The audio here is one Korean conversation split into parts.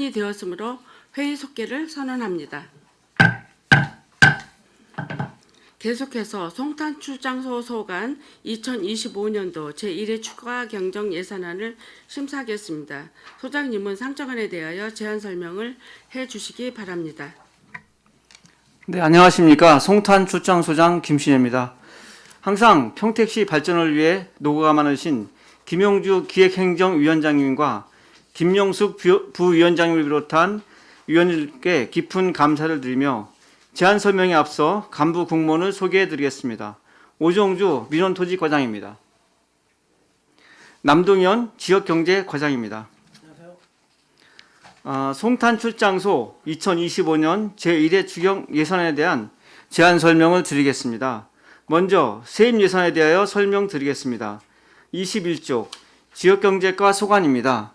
이 되었으므로 회의 속개를 선언합니다. 계속해서 송탄 출장소 소관 2025년도 제1회 추가 경정 예산안을 심사하겠습니다. 소장님은 상정안에 대하여 제안 설명을 해 주시기 바랍니다. 네, 안녕하십니까. 송탄 출장소장 김신혜입니다. 항상 평택시 발전을 위해 노고가 많으신 김용주 기획행정위원장님과 김용숙 부- 부위원장님을 비롯한 위원님께 깊은 감사를 드리며 제안 설명에 앞서 간부 공무원을 소개해 드리겠습니다. 오종주 민원토지과장입니다. 남동현 지역경제과장입니다. 아, 송탄 출장소 2025년 제1회 추경 예산에 대한 제안 설명을 드리겠습니다. 먼저 세입 예산에 대하여 설명드리겠습니다. 21쪽 지역경제과 소관입니다.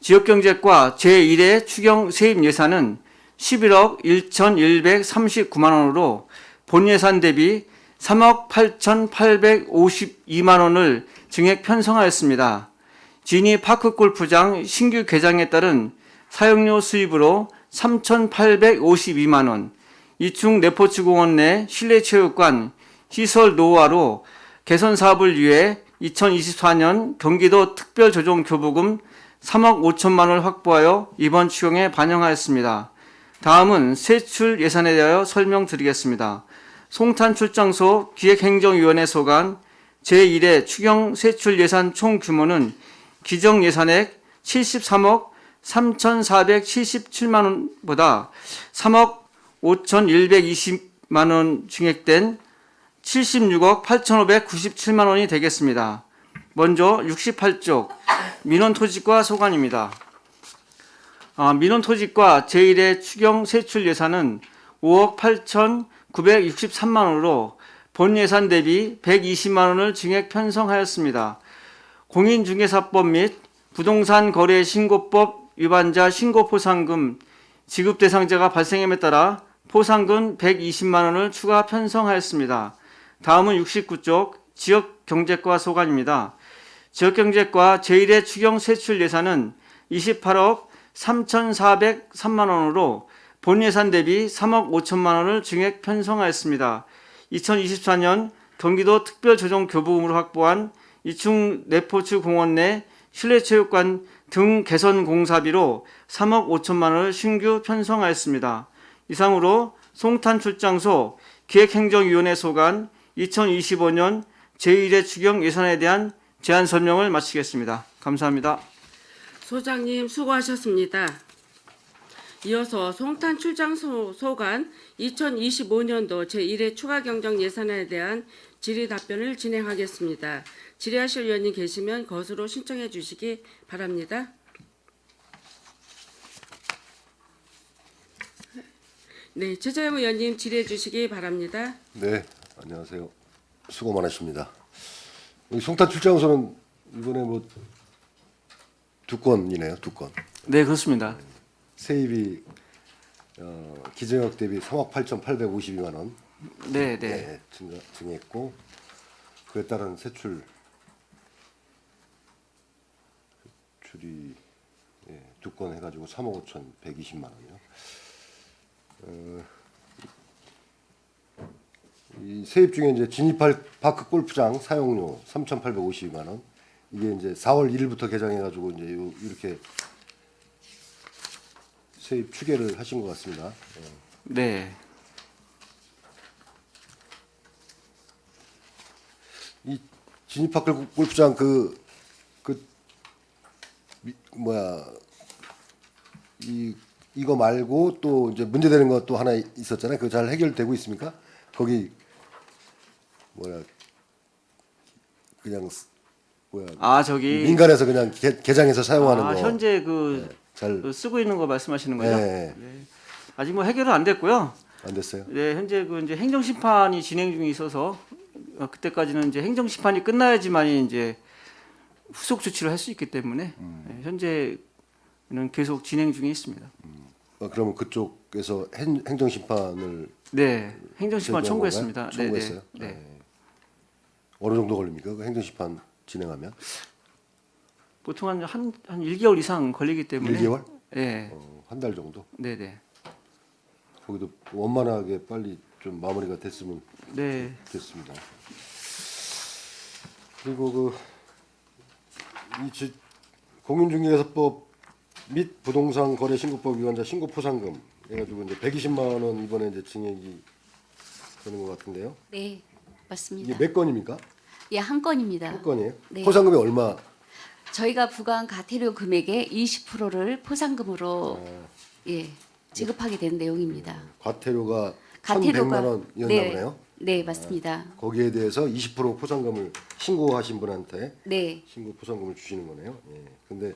지역경제과 제1회 추경 세입 예산은 11억 1,139만 원으로 본 예산 대비 3억 8,852만 원을 증액 편성하였습니다. 지니 파크 골프장 신규 개장에 따른 사용료 수입으로 3,852만 원, 이충 레포츠 공원 내 실내 체육관 시설 노후화로 개선 사업을 위해 2024년 경기도 특별조정교부금 3억 5천만 원을 확보하여 이번 추경에 반영하였습니다. 다음은 세출 예산에 대하여 설명드리겠습니다. 송탄 출장소 기획행정위원회 소관 제1회 추경 세출 예산 총 규모는 기정 예산액 73억 3,477만 원보다 3억 5,120만 원 증액된 76억 8,597만 원이 되겠습니다. 먼저 68쪽 민원 토지과 소관입니다. 아, 민원 토지과 제1회 추경 세출 예산은 5억 8,963만 원으로 본 예산 대비 120만 원을 증액 편성하였습니다. 공인중개사법 및 부동산 거래 신고법 위반자 신고 포상금 지급 대상자가 발생함에 따라 포상금 120만 원을 추가 편성하였습니다. 다음은 69쪽 지역 경제과 소관입니다. 지역경제과 제1회 추경 세출 예산은 28억 3,403만 원으로 본 예산 대비 3억 5천만 원을 증액 편성하였습니다. 2024년 경기도 특별조정교부금으로 확보한 이충 레포츠 공원 내 실내체육관 등 개선 공사비로 3억 5천만 원을 신규 편성하였습니다. 이상으로 송탄 출장소 기획행정위원회 소관 2025년 제1회 추경 예산에 대한 제안 설명을 마치겠습니다. 감사합니다. 소장님 수고하셨습니다. 이어서 송탄 출장소 소관 2025년도 제1회 추가 경정 예산에 대한 질의 답변을 진행하겠습니다. 질의하실 위원님 계시면 것으로 신청해 주시기 바랍니다. 네, 최재형 의원님 질의해 주시기 바랍니다. 네, 안녕하세요. 수고 많으십니다. 송탄 출장소는 이번에 뭐 두 건이네요, 두 건. 네, 그렇습니다. 세입이 어, 기정역 대비 3억 8,852만 원 네, 네. 네, 증가, 증했고 그에 따른 세출 세출이 예, 두건 해가지고 3억 5,120만 원이요. 어, 이 세입 중에 이제 진입할 파크 골프장 사용료 3,852만 원. 이게 이제 4월 1일부터 개장해 가지고 이제 요- 이렇게 세입 추계를 하신 것 같습니다. 예. 네. 이 진입파크 골프장 그, 그, 미- 뭐야, 이, 이거 말고 또 이제 문제되는 것또 하나 있었잖아요. 그거 잘 해결되고 있습니까? 거기, 뭐야, 그냥, 쓰- 뭐야, 아, 저기 민간에서 그냥 개, 개장해서 사용하는 아, 거. 현재 그, 잘, 그 쓰고 있는 거 말씀하시는 거죠? 네. 네. 아직 뭐 해결은 안 됐고요. 안 됐어요? 네, 현재 그 이제 행정 심판이 진행 중에 있어서 어, 그때까지는 이제 행정 심판이 끝나야지만이 이제 후속 조치를 할 수 있기 때문에 네, 현재는 계속 진행 중에 있습니다. 어, 그러면 그쪽에서 행, 행정 심판을 네, 행정 심판 청구했습니다. 청구했어요? 네, 네. 네. 네. 어느 정도 걸립니까? 그 행정심판 진행하면? 보통 한, 한, 한 1개월 이상 걸리기 때문에 1개월? 예, 어, 한 달 정도. 네네, 거기도 원만하게 빨리 좀 마무리가 됐으면 네, 좋겠습니다. 그리고 그이 공인중개사법 및 부동산 거래 신고법 위반자 신고 포상금 해가지고 이제 120만 원 이번에 이제 증액이 되는 것 같은데요. 네, 맞습니다. 몇 건입니까? 예, 한 건입니다. 한 건이에요? 네. 포상금이 얼마? 저희가 부과한 가태료 금액의 20%를 포상금으로 어. 예, 지급하게 된 내용입니다. 과태료가 가태료가 1,100만 원이었나 네, 보네요. 네, 맞습니다. 거기에 대해서 20% 포상금을 신고하신 분한테 네, 신고 포상금을 주시는 거네요. 예. 근데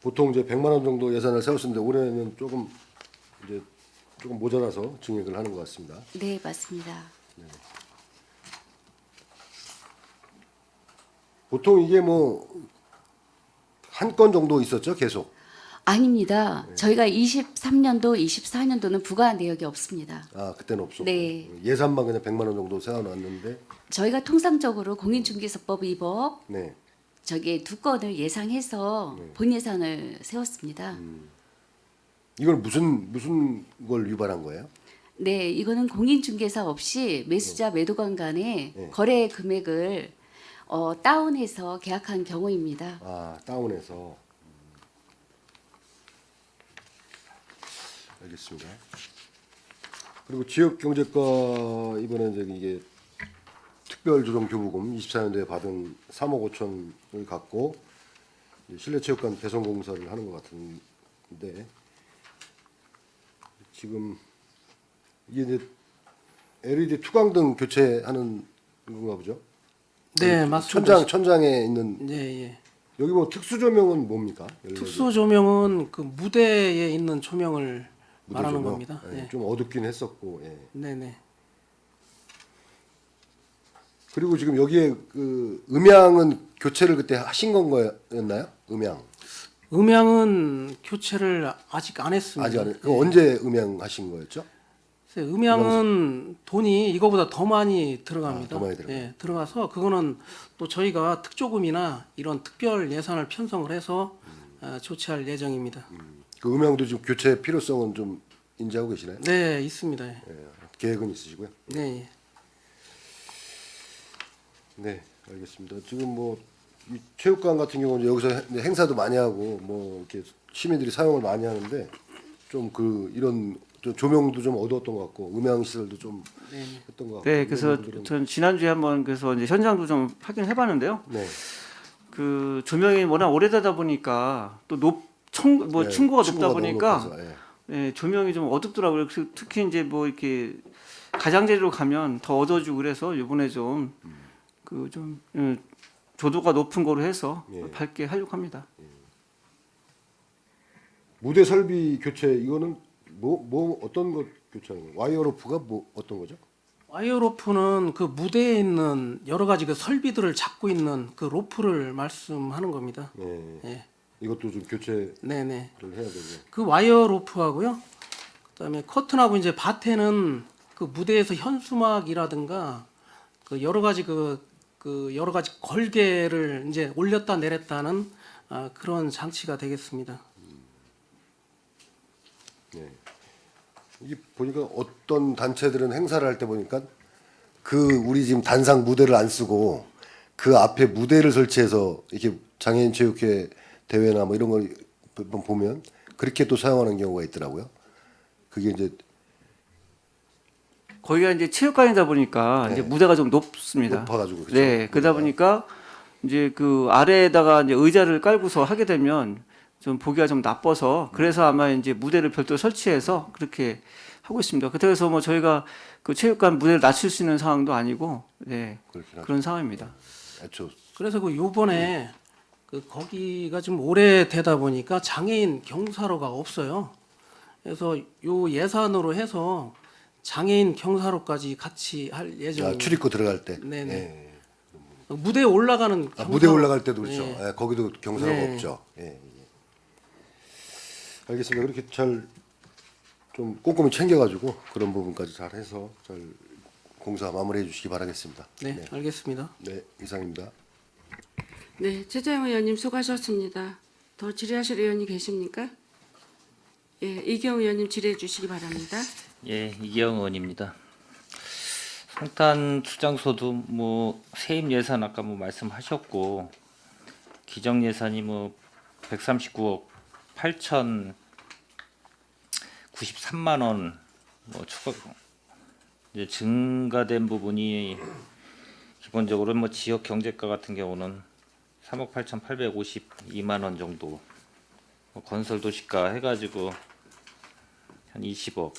보통 이제 100만 원 정도 예산을 세웠었는데 올해는 조금 이제 조금 모자라서 증액을 하는 것 같습니다. 네, 맞습니다. 보통 이게 뭐 한 건 정도 있었죠, 계속. 아닙니다. 네. 저희가 23년도, 24년도는 부과한 내역이 없습니다. 아 그때는 없었고 네. 예산만 그냥 100만 원 정도 세워놨는데 저희가 통상적으로 공인중개사법 위법 네. 저기 두 건을 예상해서 본 예산을 세웠습니다. 음. 이건 무슨 무슨 걸 위반한 거예요? 네, 이거는 공인중개사 없이 매수자 매도관 간의 네. 거래 금액을 어, 다운해서 계약한 경우입니다. 아 다운해서 음. 알겠습니다. 그리고 지역 경제과 이번에 이제 이게 특별 조정 교부금 24년도에 받은 3억 5천을 갖고 실내체육관 배선공사를 하는 것 같은데 지금 이게 이제 LED 투광등 교체하는 건가 보죠? 네, 맞습니다. 천장 천장에 있는 예, 예. 여기 뭐 특수 조명은 뭡니까? 특수 조명은 그 무대에 있는 조명을 무대 말하는 조명? 겁니다. 예, 예. 좀 어둡긴 했었고. 예. 네, 네. 그리고 지금 여기에 그 음향은 교체를 그때 하신 건 거였나요? 음향 음향은 교체를 아직 안 했습니다. 아직 안. 그 언제 음향 하신 거였죠? 음향은 돈이 이거보다 더 많이 들어갑니다. 아, 더 많이 들어가요. 예, 들어가서 그거는 또 저희가 특조금이나 이런 특별 예산을 편성을 해서 어, 조치할 예정입니다. 그 음향도 지금 교체 필요성은 좀 인지하고 계시나요? 네, 있습니다. 예. 예, 계획은 있으시고요. 네, 예. 네, 알겠습니다. 지금 뭐이 체육관 같은 경우는 여기서 해- 행사도 많이 하고 뭐 이렇게 시민들이 사용을 많이 하는데 좀 그 이런 좀 조명도 좀 어두웠던 것 같고 음향 시설도 좀 했던 것 같고. 네. 그래서 부분들은- 전 지난주에 한번 그래서 이제 현장도 좀 확인해 봤는데요. 네. 그 조명이 워낙 오래되다 보니까 또높청뭐 네, 층고가 높다 너무 보니까 높아서, 예. 예, 조명이 좀 어둡더라고요. 그래서 특히 이제 뭐 이렇게 가장자리로 가면 더 어두워지고 그래서 이번에 좀 그 좀 조도가 높은 거로 해서 예. 밝게 하려고 합니다. 무대 설비 교체 이거는 뭐 뭐 어떤 것 교체하는 거예요? 와이어 로프가 뭐 어떤 거죠? 와이어 로프는 그 무대에 있는 여러 가지 그 설비들을 잡고 있는 그 로프를 말씀하는 겁니다. 네. 예. 이것도 좀 교체를 네, 네. 해야 되고. 그 와이어 로프하고요. 그다음에 커튼하고 이제 밭에는 그 무대에서 현수막이라든가 그 여러 가지 그, 그 여러 가지 걸개를 이제 올렸다 내렸다는 아, 그런 장치가 되겠습니다. 네. 이게 보니까 어떤 단체들은 행사를 할 때 보니까 그 우리 지금 단상 무대를 안 쓰고 그 앞에 무대를 설치해서 이렇게 장애인 체육회 대회나 뭐 이런 걸 보- 보면 그렇게 또 사용하는 경우가 있더라고요. 그게 이제 거기가 이제 체육관이다 보니까 이제 무대가 좀 높습니다. 네. 높아가지고 그렇죠. 네, 그러다 보니까 이제 그 아래에다가 이제 의자를 깔고서 하게 되면 좀 보기가 좀 나빠서 그래서 아마 이제 무대를 별도로 설치해서 그렇게 하고 있습니다. 그래서 뭐 저희가 그 체육관 무대를 낮출 수 있는 상황도 아니고 네 그렇긴 하죠. 그런 상황입니다. 애초 그래서 그 요번에 그 거기가 좀 오래되다 보니까 장애인 경사로가 없어요. 그래서 요 예산으로 해서 장애인 경사로까지 같이 할 아, 예정입니다. 출입구 들어갈 때. 네네. 예. 무대에 올라가는 아, 경사로- 무대 올라갈 때도 그렇죠. 예. 예, 거기도 경사가 네. 없죠. 예, 예. 알겠습니다. 그렇게 잘 좀 꼼꼼히 챙겨가지고 그런 부분까지 잘 해서 잘 공사 마무리해 주시기 바라겠습니다. 네, 알겠습니다. 네, 이상입니다. 네, 최재형 의원님 수고하셨습니다. 더 질의하실 의원이 계십니까? 예, 이경 의원님 질의해 주시기 바랍니다. 예, 이기영 의원입니다. 성탄 출장소도 뭐 세입 예산 아까 뭐 말씀하셨고 기정 예산이 뭐 139억 8천 93만 원뭐 추가 이제 증가된 부분이 기본적으로 뭐 지역 경제과 같은 경우는 3억 8천 852만 원 정도 뭐 건설 도시가 해가지고 한 20억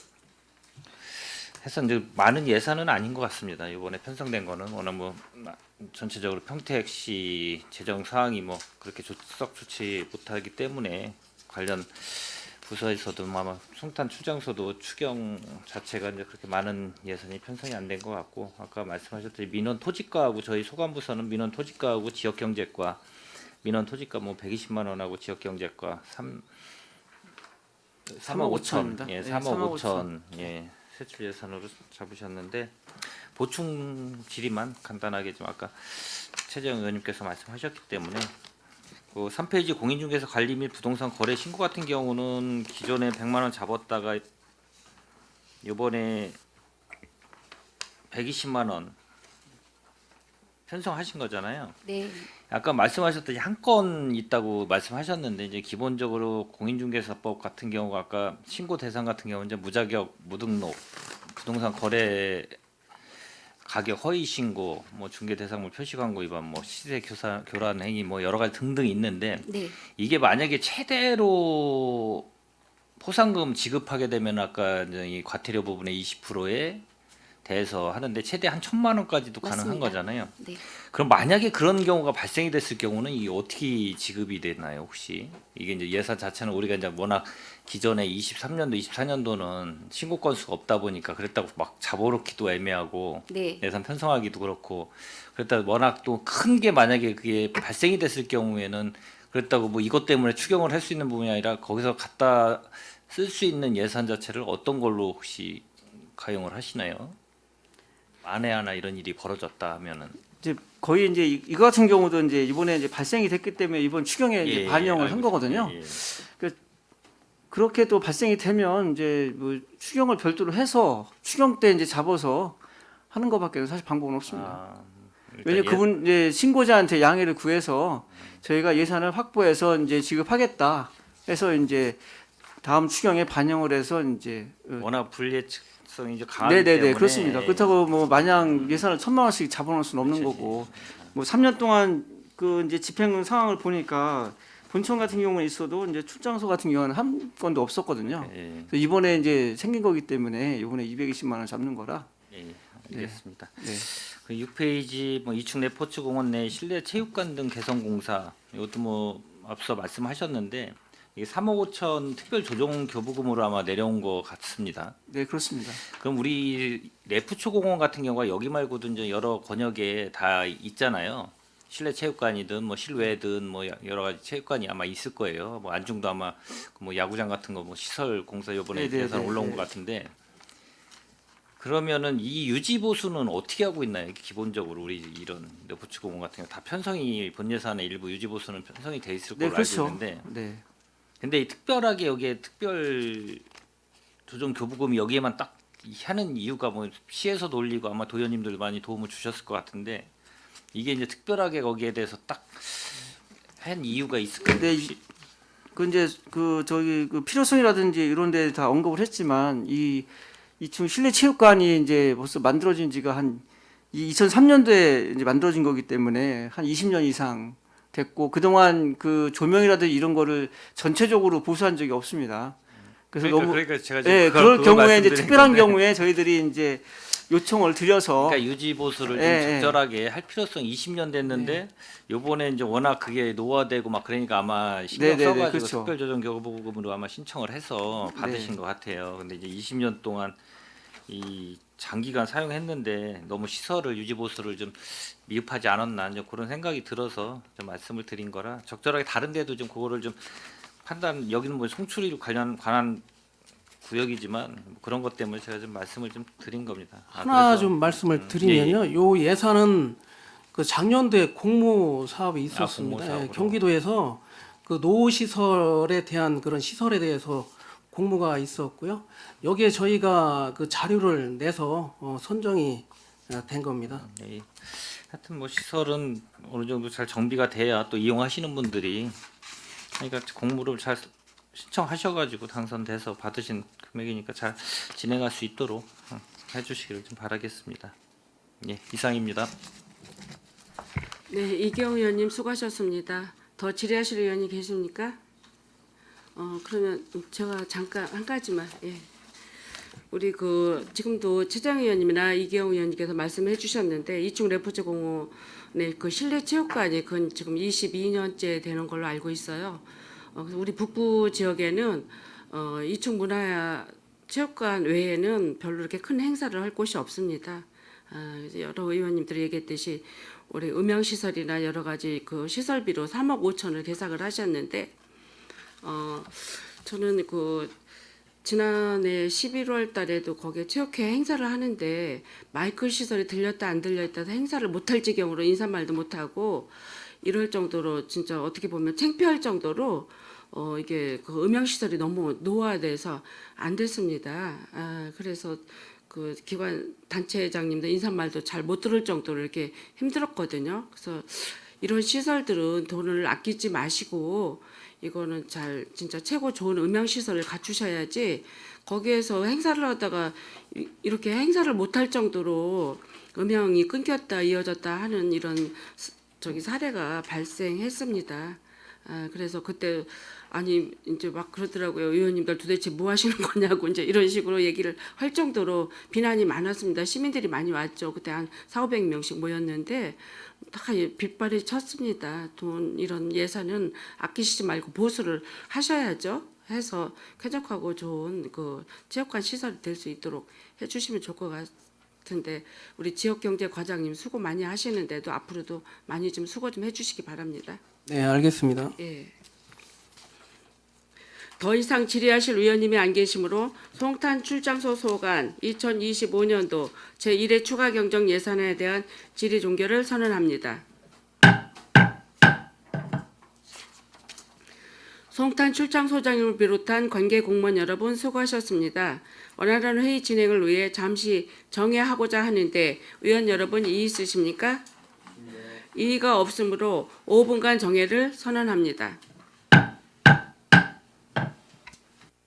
해서 이제 많은 예산은 아닌 것 같습니다. 이번에 편성된 거는 워낙 뭐 나- 전체적으로 평택시 재정 상황이 뭐 그렇게 좋, 썩 좋지 못하기 때문에 관련 부서에서도 뭐 아마 송탄 추장소도 추경 자체가 이제 그렇게 많은 예산이 편성이 안 된 것 같고 아까 말씀하셨듯이 민원 토지과하고 저희 소관부서는 민원 토지과하고 지역경제과 민원 토지과 뭐 120만 원하고 지역경제과 3 3억 5천, 5천입니다. 예, 예, 3억 3억 5천, 예, 세출 예산으로 잡으셨는데 보충 질의만 간단하게 좀 아까 최재형 의원님께서 말씀하셨기 때문에 그 3페이지 공인중개사 관리 및 부동산 거래 신고 같은 경우는 기존에 100만 원 잡았다가 이번에 120만 원 편성하신 거잖아요. 네. 아까 말씀하셨듯이 한 건 있다고 말씀하셨는데 이제 기본적으로 공인중개사법 같은 경우가 아까 신고 대상 같은 경우 이제 무자격 무등록 부동산 거래 가격 허위 신고 뭐 중개 대상물 표시 광고 위반 뭐 시세 교사, 교란 행위 뭐 여러 가지 등등 있는데 네. 이게 만약에 최대로 포상금 지급하게 되면 아까 이 과태료 부분의 20%에 대해서 하는데 최대 한 천만 원까지도 가능한 맞습니다. 거잖아요. 네. 그럼 만약에 그런 경우가 발생이 됐을 경우는 이게 어떻게 지급이 되나요 혹시 이게 이제 예산 자체는 우리가 이제 워낙 기존에 23년도 24년도는 신고 건수가 없다 보니까 그랬다고 막 잡아놓기도 애매하고 네. 예산 편성하기도 그렇고 그랬다 워낙 또 큰 게 만약에 그게 발생이 됐을 경우에는 그랬다고 뭐 이것 때문에 추경을 할 수 있는 부분이 아니라 거기서 갖다 쓸 수 있는 예산 자체를 어떤 걸로 혹시 가용을 하시나요? 만에 하나 이런 일이 벌어졌다 하면은 이제 거의 이제 이- 이거 같은 경우도 이제 이번에 이제 발생이 됐기 때문에 이번 추경에 이제 예, 반영을 알고 한 거거든요. 있습니다. 예, 예. 그렇게 또 발생이 되면 이제 뭐 추경을 별도로 해서 추경 때 이제 잡아서 하는 것밖에 사실 방법은 없습니다. 아, 그러니까 왜냐 예- 그분 이제 신고자한테 양해를 구해서 저희가 예산을 확보해서 이제 지급하겠다 해서 이제 다음 추경에 반영을 해서 이제 어, 워낙 불예측성이 이제 강하기 네네네 때문에 그렇습니다. 그렇다고 뭐 마냥 예산을 천만 원씩 잡아놓을 수는 없는 그렇죠. 거고 뭐 3년 동안 그 이제 집행 상황을 보니까 본청 같은 경우는 있어도 이제 출장소 같은 경우는 한 건도 없었거든요. 예, 그래서 이번에 이제 생긴 거기 때문에 이번에 220만 원 잡는 거라. 예, 알겠습니다. 네. 그 6페이지 뭐 이축 내포츠 공원 내 실내 체육관 등 개선 공사 이것도 뭐 앞서 말씀하셨는데 이게 3억 5천 특별 조정 교부금으로 아마 내려온 것 같습니다. 네 그렇습니다. 그럼 우리 레프초 공원 같은 경우가 여기 말고도 이제 여러 권역에 다 있잖아요. 실내 체육관이든 뭐 실외든 뭐 여러 가지 체육관이 아마 있을 거예요. 뭐 안중도 아마 뭐 야구장 같은 거 뭐 시설 공사 요번에 네, 네, 예산 네, 올라온 네. 것 같은데 그러면은 이 유지 보수는 어떻게 하고 있나요? 기본적으로 우리 이런 레프초 공원 같은 경우 다 편성이 본 예산의 일부 유지 보수는 편성이 돼 있을 네 걸로 그렇죠. 알고 있는데 네. 근데 이 특별하게 여기에 특별 조정 교부금이 여기에만 딱 하는 이유가 뭐 시에서도 올리고 아마 도의원님들 많이 도움을 주셨을 것 같은데 이게 이제 특별하게 거기에 대해서 딱 한 이유가 있을까요? 네, 혹시? 그 이제 그 저기 그 필요성이라든지 이런 데 다 언급을 했지만 이 이층 실내 체육관이 이제 벌써 만들어진 지가 한 2003년도에 이제 만들어진 거기 때문에 한 20년 이상 됐고 그동안 그 조명이라든지 이런 거를 전체적으로 보수한 적이 없습니다. 그래서 그러니까, 너무 그러니까 제가 지금 예, 그걸- 그럴 경우에 이제 특별한 건데. 경우에 저희들이 이제 요청을 드려서 그러니까 유지 보수를 좀 예, 예. 적절하게 할 필요성 20년 됐는데 요번에 이제 워낙 그게 노화되고 막 그러니까 아마 신경 네, 네, 네, 써가지고 그렇죠. 특별 조정 교부금으로 아마 신청을 해서 받으신 네. 것 같아요. 근데 이제 20년 동안 이 장기간 사용했는데 너무 시설을 유지 보수를 좀 미흡하지 않았나 이제 그런 생각이 들어서 좀 말씀을 드린 거라 적절하게 다른 데도 좀 그거를 좀 판단 여기는 뭐 송출이 관련 관한 구역이지만 뭐 그런 것 때문에 제가 좀 말씀을 좀 드린 겁니다. 아, 하나 좀 말씀을 음, 드리면요. 요 예산은 그 작년도에 공모 사업이 있었습니다. 공모 사업으로. 예, 경기도에서 그 노후 시설에 대한 그런 시설에 대해서 공모가 있었고요. 여기에 저희가 그 자료를 내서 어, 선정이 어, 된 겁니다. 네. 하여튼 뭐 시설은 어느 정도 잘 정비가 돼야 또 이용하시는 분들이 그러니까 공모를 잘 신청하셔가지고 당선돼서 받으신 금액이니까 잘 진행할 수 있도록 어, 해주시기를 좀 바라겠습니다. 예, 이상입니다. 네, 이경 의원님 수고하셨습니다. 더 질의하실 의원이 계십니까? 어, 그러면 제가 잠깐 한 가지만 예. 우리 그 지금도 최장 의원님이나 이경 의원님께서 말씀해 주셨는데 이충 레포츠 공원의 그 실내 체육관이 그건 지금 22년째 되는 걸로 알고 있어요. 어, 그래서 우리 북부 지역에는 어, 이충 문화 체육관 외에는 별로 이렇게 큰 행사를 할 곳이 없습니다. 아, 이제 여러 의원님들이 얘기했듯이 우리 음향 시설이나 여러 가지 그 시설비로 3억 5천을 계산을 하셨는데 어 저는 그 지난해 11월 달에도 거기에 체육회 행사를 하는데 마이크 시설이 들렸다 안 들렸다 해서 행사를 못할 지경으로 인사말도 못하고 이럴 정도로 진짜 어떻게 보면 창피할 정도로 어 이게 그 음향 시설이 너무 노화돼서 안 됐습니다. 아 그래서 그 기관 단체장님도 인사말도 잘 못 들을 정도로 이렇게 힘들었거든요. 그래서 이런 시설들은 돈을 아끼지 마시고 이거는 잘 진짜 최고 좋은 음향 시설을 갖추셔야지 거기에서 행사를 하다가 이- 이렇게 행사를 못할 정도로 음향이 끊겼다 이어졌다 하는 이런 스- 저기 사례가 발생했습니다. 아, 그래서 그때 아니 이제 막 그러더라고요. 의원님들 도대체 뭐 하시는 거냐고 이제 이런 식으로 얘기를 할 정도로 비난이 많았습니다. 시민들이 많이 왔죠. 그때 한 4, 500명씩 모였는데 다 빗발이 쳤습니다. 돈 이런 예산은 아끼시지 말고 보수를 하셔야죠. 해서 쾌적하고 좋은 그 체육관 시설이 될 수 있도록 해주시면 좋을 것 같은데 우리 지역경제 과장님 수고 많이 하시는데도 앞으로도 많이 좀 수고 좀 해주시기 바랍니다. 네, 알겠습니다. 예. 더 이상 질의하실 의원님이 안 계시므로 송탄 출장소 소관 2025년도 제1회 추가 경정 예산에 대한 질의 종결을 선언합니다. 송탄 출장소장님을 비롯한 관계 공무원 여러분 수고하셨습니다. 원활한 회의 진행을 위해 잠시 정회하고자 하는데 의원 여러분 이의 있으십니까? 이의가 없으므로 5분간 정회를 선언합니다.